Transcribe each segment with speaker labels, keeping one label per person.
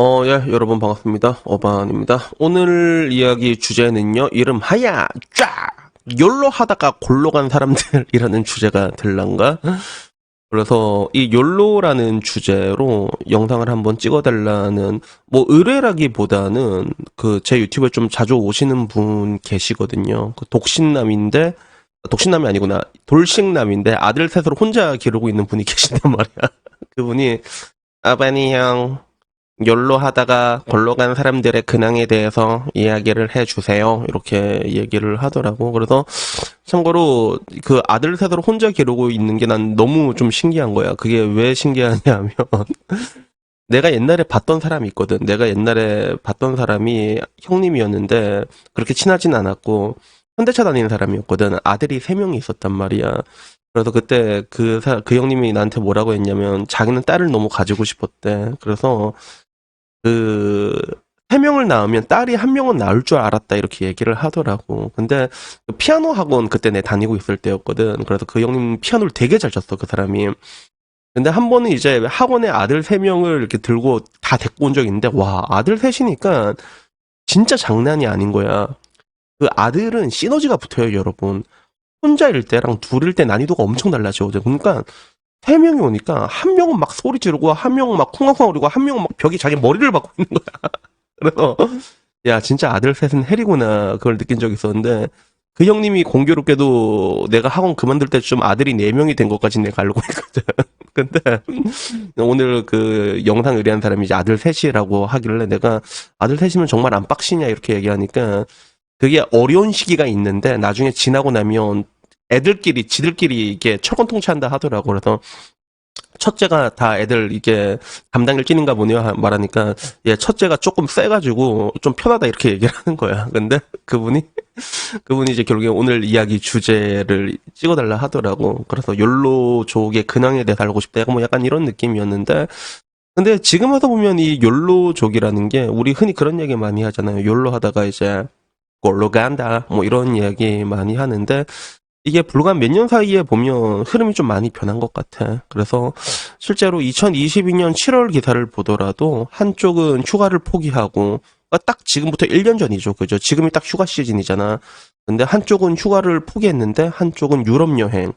Speaker 1: 어, 예, 여러분 반갑습니다. 어반입니다. 오늘 이야기 주제는요, 이름 하야, 쫙! 욜로 하다가 골로 간 사람들이라는 주제가 들란가? 그래서 이 욜로라는 주제로 영상을 한번 찍어달라는, 뭐 의뢰라기보다는 그 제 유튜브에 좀 자주 오시는 분 계시거든요. 그 독신남인데, 독신남이 아니구나. 돌싱남인데 아들 셋으로 혼자 기르고 있는 분이 계신단 말이야. 그분이, 아바니 형, 욜로 하다가 골로 간 사람들의 근황에 대해서 이야기를 해주세요. 이렇게 얘기를 하더라고. 그래서 참고로 그 아들 셋으로 혼자 기르고 있는 게 난 너무 좀 신기한 거야. 그게 왜 신기하냐면 내가 옛날에 봤던 사람이 있거든. 내가 옛날에 봤던 사람이 형님이었는데 그렇게 친하진 않았고 현대차 다니는 사람이었거든. 아들이 세 명이 있었단 말이야. 그래서 그때 그, 사- 그 형님이 나한테 뭐라고 했냐면 자기는 딸을 너무 가지고 싶었대. 그래서 그, 세 명을 낳으면 딸이 한 명은 낳을 줄 알았다 이렇게 얘기를 하더라고. 근데 그 피아노 학원 그때 내 다니고 있을 때였거든. 그래서 그 형님 피아노를 되게 잘 쳤어, 그 사람이. 근데 한 번은 이제 학원에 아들 세 명을 이렇게 들고 다 데리고 온 적이 있는데, 와, 아들 셋이니까 진짜 장난이 아닌 거야. 그 아들은 시너지가 붙어요, 여러분. 혼자일 때랑 둘일 때 난이도가 엄청 달라지거든. 그러니까 세 명이 오니까 한 명은 막 소리 지르고 한 명은 막 쿵쾅쿵거리고 한 명은 막 벽이 자기 머리를 박고 있는 거야. 그래서 야 진짜 아들 셋은 헬이구나 그걸 느낀 적이 있었는데 그 형님이 공교롭게도 내가 학원 그만둘 때쯤 아들이 네 명이 된 것까지 내가 알고 있거든. 근데 오늘 그 영상 의뢰한 사람이 이제 아들 셋이라고 하길래 내가 아들 셋이면 정말 안 빡시냐 이렇게 얘기하니까 그게 어려운 시기가 있는데 나중에 지나고 나면 애들끼리 지들끼리 이게 철권통치한다 하더라고. 그래서 첫째가 다 애들 이게 감당일 찐인가 보네요 하- 말하니까 얘 첫째가 조금 세가지고 좀 편하다 이렇게 얘기를 하는 거야. 근데 그분이 그분이 이제 결국에 오늘 이야기 주제를 찍어달라 하더라고. 그래서 욜로 족의 근황에 대해서 알고 싶다. 약간 뭐 약간 이런 느낌이었는데 근데 지금 와서 보면 이 욜로족이라는 게 우리 흔히 그런 얘기 많이 하잖아요. 욜로 하다가 이제 골로 간다 뭐 이런 이야기 많이 하는데 이게 불과 몇 년 사이에 보면 흐름이 좀 많이 변한 것 같아. 그래서 실제로 2022년 7월 기사를 보더라도 한쪽은 휴가를 포기하고 그러니까 딱 지금부터 1년 전이죠. 그죠? 지금이 딱 휴가 시즌이잖아. 근데 한쪽은 휴가를 포기했는데 한쪽은 유럽 여행.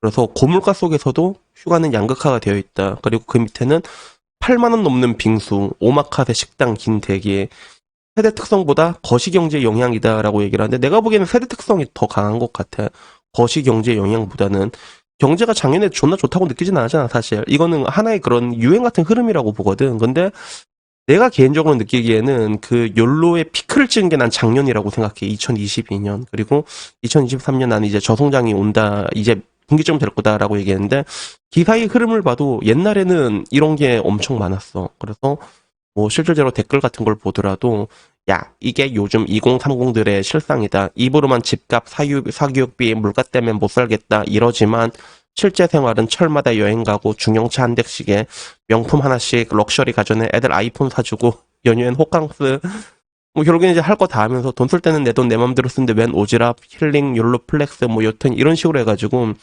Speaker 1: 그래서 고물가 속에서도 휴가는 양극화가 되어 있다. 그리고 그 밑에는 8만 원 넘는 빙수, 오마카세 식당 긴 대기, 세대 특성보다 거시경제 영향이다라고 얘기를 하는데 내가 보기에는 세대 특성이 더 강한 것 같아. 거시 경제 영향보다는 경제가 작년에 존나 좋다고 느끼진 않았잖아 사실. 이거는 하나의 그런 유행 같은 흐름이라고 보거든. 근데 내가 개인적으로 느끼기에는 그 욜로의 피크를 찍은 게 난 작년이라고 생각해. 2022년. 그리고 2023년 나는 이제 저성장이 온다. 이제 분기점 될 거다라고 얘기했는데 기사의 흐름을 봐도 옛날에는 이런 게 엄청 많았어. 그래서 뭐 실질적으로 댓글 같은 걸 보더라도 야 이게 요즘 2030들의 실상이다. 입으로만 집값, 사유, 사교육비, 물가 때문에 못 살겠다 이러지만 실제 생활은 철마다 여행 가고 중형차 한 대씩에 명품 하나씩 럭셔리 가전에 애들 아이폰 사주고 연휴엔 호캉스 뭐 결국엔 이제 할 거 다 하면서 돈 쓸 때는 내 돈 내 맘대로 쓰는데 웬 오지랖 힐링 욜로 플렉스 뭐 여튼 이런 식으로 해가지고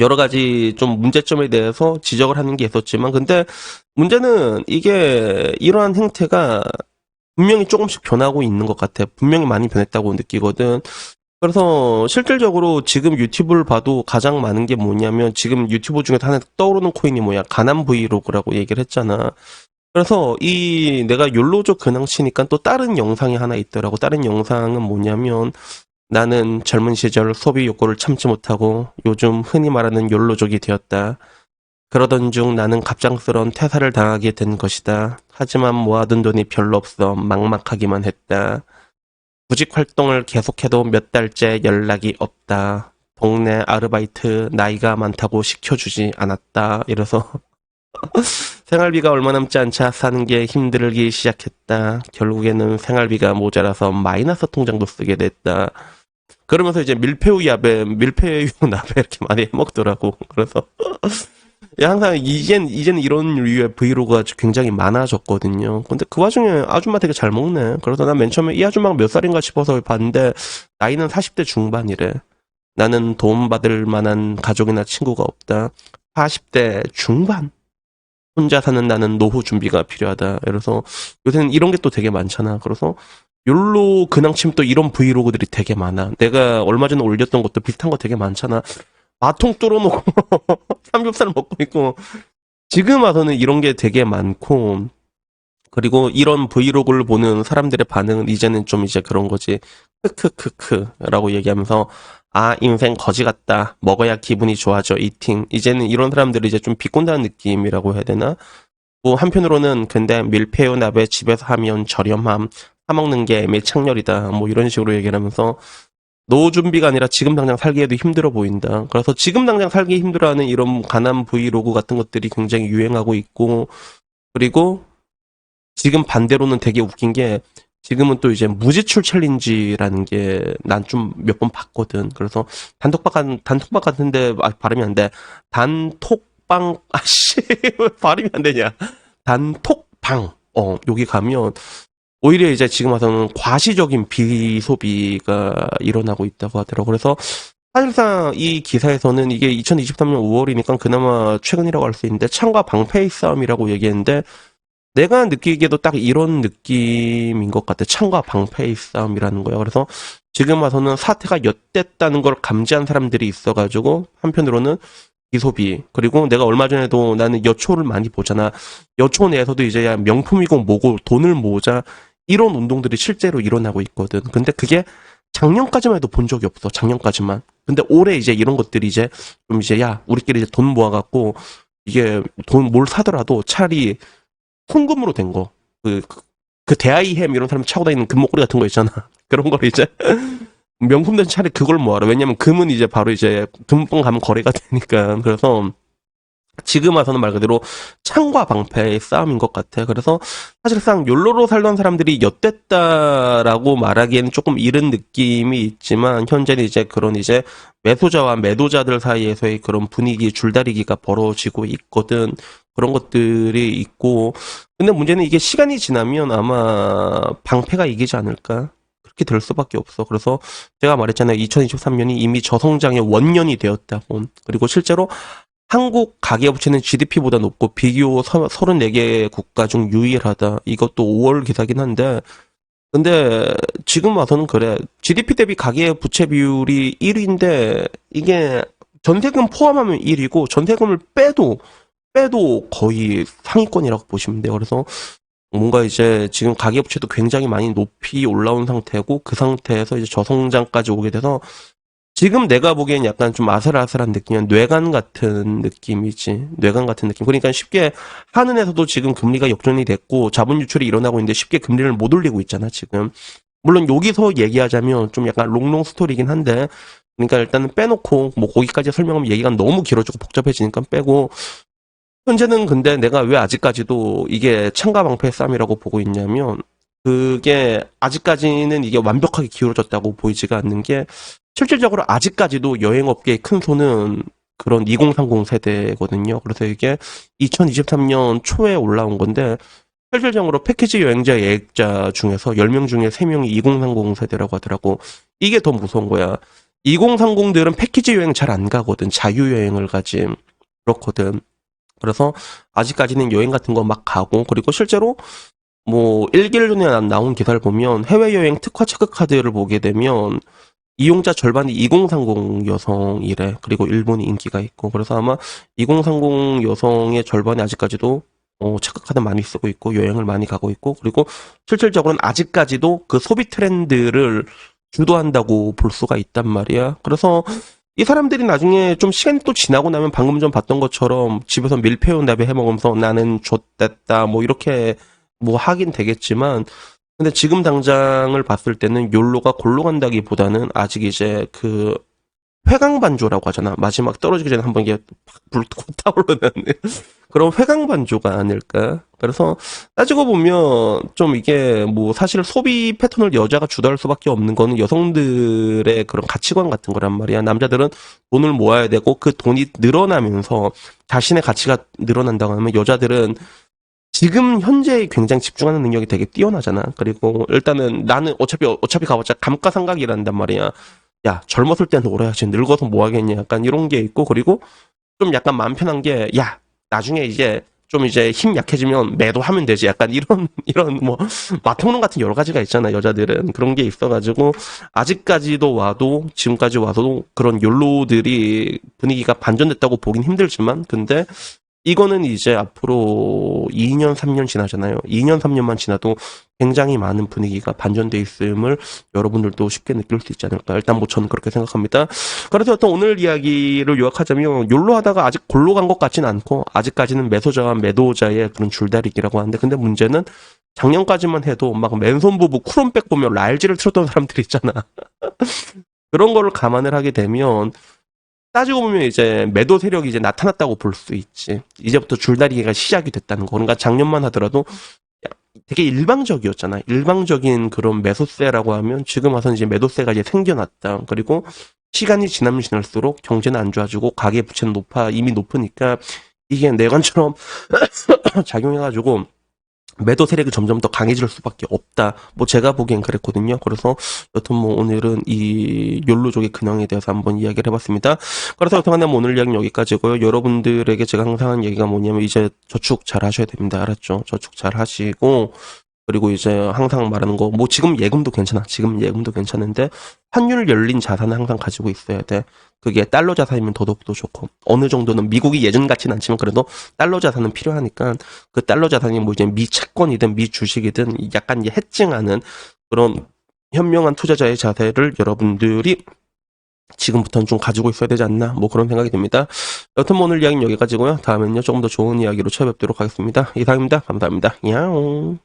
Speaker 1: 여러 가지 좀 문제점에 대해서 지적을 하는 게 있었지만 근데 문제는 이게 이러한 행태가 분명히 조금씩 변하고 있는 것 같아. 분명히 많이 변했다고 느끼거든. 그래서 실질적으로 지금 유튜브를 봐도 가장 많은 게 뭐냐면 지금 유튜브 중에 하나 떠오르는 코인이 뭐야? 가난 브이로그라고 얘기를 했잖아. 그래서 이 내가 욜로족 근황 치니까 또 다른 영상이 하나 있더라고. 다른 영상은 뭐냐면 나는 젊은 시절 소비 욕구를 참지 못하고 요즘 흔히 말하는 욜로족이 되었다. 그러던 중 나는 갑작스러운 퇴사를 당하게 된 것이다. 하지만 모아둔 돈이 별로 없어 막막하기만 했다. 구직 활동을 계속해도 몇 달째 연락이 없다. 동네 아르바이트 나이가 많다고 시켜주지 않았다. 이래서 생활비가 얼마 남지 않자 사는 게 힘들기 시작했다. 결국에는 생활비가 모자라서 마이너스 통장도 쓰게 됐다. 그러면서 이제 밀푀우 야배, 밀푀우 나베 이렇게 많이 해먹더라고. 그래서 예, 항상 이젠 이제는 이런 류의 브이로그가 굉장히 많아졌거든요. 근데 그 와중에 아줌마 되게 잘 먹네. 그래서 난맨 처음에 이 아줌마가 몇 살인가 싶어서 봤는데 나이는 40대 중반이래. 나는 도움받을 만한 가족이나 친구가 없다. 40대 중반. 혼자 사는 나는 노후 준비가 필요하다. 그래서 요새는 이런 게 또 되게 많잖아. 그래서 욜로 근황 치면 또 이런 브이로그들이 되게 많아. 내가 얼마 전에 올렸던 것도 비슷한 거 되게 많잖아. 마통 뚫어놓고 삼겹살 먹고 있고 지금 와서는 이런 게 되게 많고 그리고 이런 브이로그를 보는 사람들의 반응은 이제는 좀 이제 그런 거지. 크크크크라고 얘기하면서 아 인생 거지 같다. 먹어야 기분이 좋아져. 이팅. 이제는 이런 사람들이 이제 좀 비꼰다는 느낌이라고 해야 되나? 뭐 한편으로는 근데 밀푀유 나베 집에서 하면 저렴함. 사 먹는 게 애매창렬이다. 뭐 이런 식으로 얘기를 하면서 노후 준비가 아니라 지금 당장 살기에도 힘들어 보인다. 그래서 지금 당장 살기 힘들어하는 이런 가난 브이로그 같은 것들이 굉장히 유행하고 있고 그리고 지금 반대로는 되게 웃긴 게 지금은 또 이제 무지출 챌린지라는 게 난 좀 몇 번 봤거든. 그래서 단톡방 같은 단톡방 같은데 아, 발음이 안 돼. 단톡방 아씨 왜 발음이 안 되냐? 단톡방 어 여기 가면 오히려 이제 지금 와서는 과시적인 비소비가 일어나고 있다고 하더라고. 그래서 사실상 이 기사에서는 이게 2023년 5월이니까 그나마 최근이라고 할 수 있는데 창과 방패의 싸움이라고 얘기했는데 내가 느끼기에도 딱 이런 느낌인 것 같아. 창과 방패의 싸움이라는 거야. 그래서 지금 와서는 사태가 엿됐다는 걸 감지한 사람들이 있어가지고 한편으로는 비소비 그리고 내가 얼마 전에도 나는 여초를 많이 보잖아. 여초 내에서도 이제 야 명품이고 뭐고 돈을 모으자 이런 운동들이 실제로 일어나고 있거든. 근데 그게 작년까지만 해도 본 적이 없어. 작년까지만. 근데 올해 이제 이런 것들이 이제 좀 이제 야 우리끼리 이제 돈 모아갖고 이게 돈 뭘 사더라도 차라리 송금으로 된 거. 그, 그, 그 대하이햄 이런 사람 차고 다니는 금목걸이 같은 거 있잖아. 그런 걸 이제 명품 된 차라리 그걸 모아라. 왜냐면 금은 이제 바로 이제 금방 가면 거래가 되니까. 그래서 지금 와서는 말 그대로 창과 방패의 싸움인 것 같아. 그래서 사실상 욜로로 살던 사람들이 엿됐다라고 말하기에는 조금 이른 느낌이 있지만 현재는 이제 그런 이제 매수자와 매도자들 사이에서의 그런 분위기 줄다리기가 벌어지고 있거든. 그런 것들이 있고 근데 문제는 이게 시간이 지나면 아마 방패가 이기지 않을까? 그렇게 될 수밖에 없어. 그래서 제가 말했잖아요. 2023년이 이미 저성장의 원년이 되었다고. 그리고 실제로 한국 가계부채는 GDP보다 높고 비교 34개 국가 중 유일하다. 이것도 5월 기사긴 한데 근데 지금 와서는 그래. GDP 대비 가계부채 비율이 1위인데 이게 전세금 포함하면 1위고 전세금을 빼도 빼도 거의 상위권이라고 보시면 돼요. 그래서 뭔가 이제 지금 가계부채도 굉장히 많이 높이 올라온 상태고 그 상태에서 이제 저성장까지 오게 돼서 지금 내가 보기엔 약간 좀 아슬아슬한 느낌이야. 뇌관 같은 느낌이지. 뇌관 같은 느낌. 그러니까 쉽게 한은에서도 지금 금리가 역전이 됐고 자본 유출이 일어나고 있는데 쉽게 금리를 못 올리고 있잖아, 지금. 물론 여기서 얘기하자면 좀 약간 롱롱 스토리긴 한데 그러니까 일단은 빼놓고 뭐 거기까지 설명하면 얘기가 너무 길어지고 복잡해지니까 빼고 현재는 근데 내가 왜 아직까지도 이게 창과 방패의 싸움이라고 보고 있냐면 그게 아직까지는 이게 완벽하게 기울어졌다고 보이지가 않는 게 실질적으로 아직까지도 여행업계의 큰 손은 그런 2030 세대거든요. 그래서 이게 2023년 초에 올라온 건데 실질적으로 패키지 여행자 예약자 중에서 10명 중에 3명이 2030 세대라고 하더라고. 이게 더 무서운 거야. 2030들은 패키지 여행 잘 안 가거든. 자유여행을 가지. 그렇거든. 그래서 아직까지는 여행 같은 거 막 가고 그리고 실제로 뭐 1개월 전에 나온 기사를 보면 해외여행 특화 체크카드를 보게 되면 이용자 절반이 2030 여성이래. 그리고 일본이 인기가 있고. 그래서 아마 2030 여성의 절반이 아직까지도 어, 체크카드 많이 쓰고 있고 여행을 많이 가고 있고 그리고 실질적으로는 아직까지도 그 소비 트렌드를 주도한다고 볼 수가 있단 말이야. 그래서 이 사람들이 나중에 좀 시간이 또 지나고 나면 방금 전 봤던 것처럼 집에서 밀푀유 나베 해 먹으면서 나는 좆됐다 뭐 이렇게 뭐 하긴 되겠지만 근데 지금 당장을 봤을 때는 욜로가 골로 간다기보다는 아직 이제 그 회강 반조라고 하잖아. 마지막 떨어지기 전에 한번 이게 불 타오르는 그런 회강 반조가 아닐까. 그래서 따지고 보면 좀 이게 뭐 사실 소비 패턴을 여자가 주도할 수밖에 없는 거는 여성들의 그런 가치관 같은 거란 말이야. 남자들은 돈을 모아야 되고 그 돈이 늘어나면서 자신의 가치가 늘어난다고 하면 여자들은 지금 현재에 굉장히 집중하는 능력이 되게 뛰어나잖아. 그리고 일단은 나는 어차피 어차피 가봤자 감가상각이란단 말이야. 야 젊었을 때 놀아야지 늙어서 뭐 하겠냐. 약간 이런 게 있고 그리고 좀 약간 마음 편한 게 야 나중에 이제 좀 이제 힘 약해지면 매도하면 되지. 약간 이런 이런 뭐 마통론 같은 여러 가지가 있잖아. 여자들은 그런 게 있어가지고 아직까지도 와도 지금까지 와도 그런 욜로들이 분위기가 반전됐다고 보긴 힘들지만 근데 이거는 이제 앞으로 2년, 3년 지나잖아요. 2년, 3년만 지나도 굉장히 많은 분위기가 반전돼 있음을 여러분들도 쉽게 느낄 수 있지 않을까. 일단 뭐 저는 그렇게 생각합니다. 그래서 어떤 오늘 이야기를 요약하자면 욜로 하다가 아직 골로 간 것 같진 않고 아직까지는 매도자와 매도자의 그런 줄다리기라고 하는데 근데 문제는 작년까지만 해도 막 맨손 부부 쿠론백 보면 라일즈를 틀었던 사람들이 있잖아. 그런 거를 감안을 하게 되면 따지고 보면 이제 매도 세력이 이제 나타났다고 볼 수 있지. 이제부터 줄다리기가 시작이 됐다는 거. 그러니까 작년만 하더라도 되게 일방적이었잖아. 일방적인 그런 매도세라고 하면 지금 와서 이제 매도세가 이제 생겨났다. 그리고 시간이 지나면 지날수록 경제는 안 좋아지고 가계 부채는 높아 이미 높으니까 이게 내관처럼 작용해가지고 매도 세력이 점점 더 강해질 수밖에 없다. 뭐 제가 보기엔 그랬거든요. 그래서 여튼 뭐 오늘은 이 욜로족의 근황에 대해서 한번 이야기를 해봤습니다. 그래서 여튼 간에 뭐 오늘 이야기는 여기까지고요. 여러분들에게 제가 항상 하는 얘기가 뭐냐면 이제 저축 잘 하셔야 됩니다. 알았죠? 저축 잘 하시고 그리고 이제 항상 말하는 거 뭐 지금 예금도 괜찮아. 지금 예금도 괜찮은데 환율 열린 자산을 항상 가지고 있어야 돼. 그게 달러 자산이면 더더욱더 좋고 어느 정도는 미국이 예전 같진 않지만 그래도 달러 자산은 필요하니까 그 달러 자산이 뭐 이제 미 채권이든 미 주식이든 약간 이제 해칭하는 그런 현명한 투자자의 자세를 여러분들이 지금부터는 좀 가지고 있어야 되지 않나 뭐 그런 생각이 듭니다. 여튼 뭐 오늘 이야기는 여기까지고요. 다음엔요 조금 더 좋은 이야기로 찾아뵙도록 하겠습니다. 이상입니다. 감사합니다. 야옹.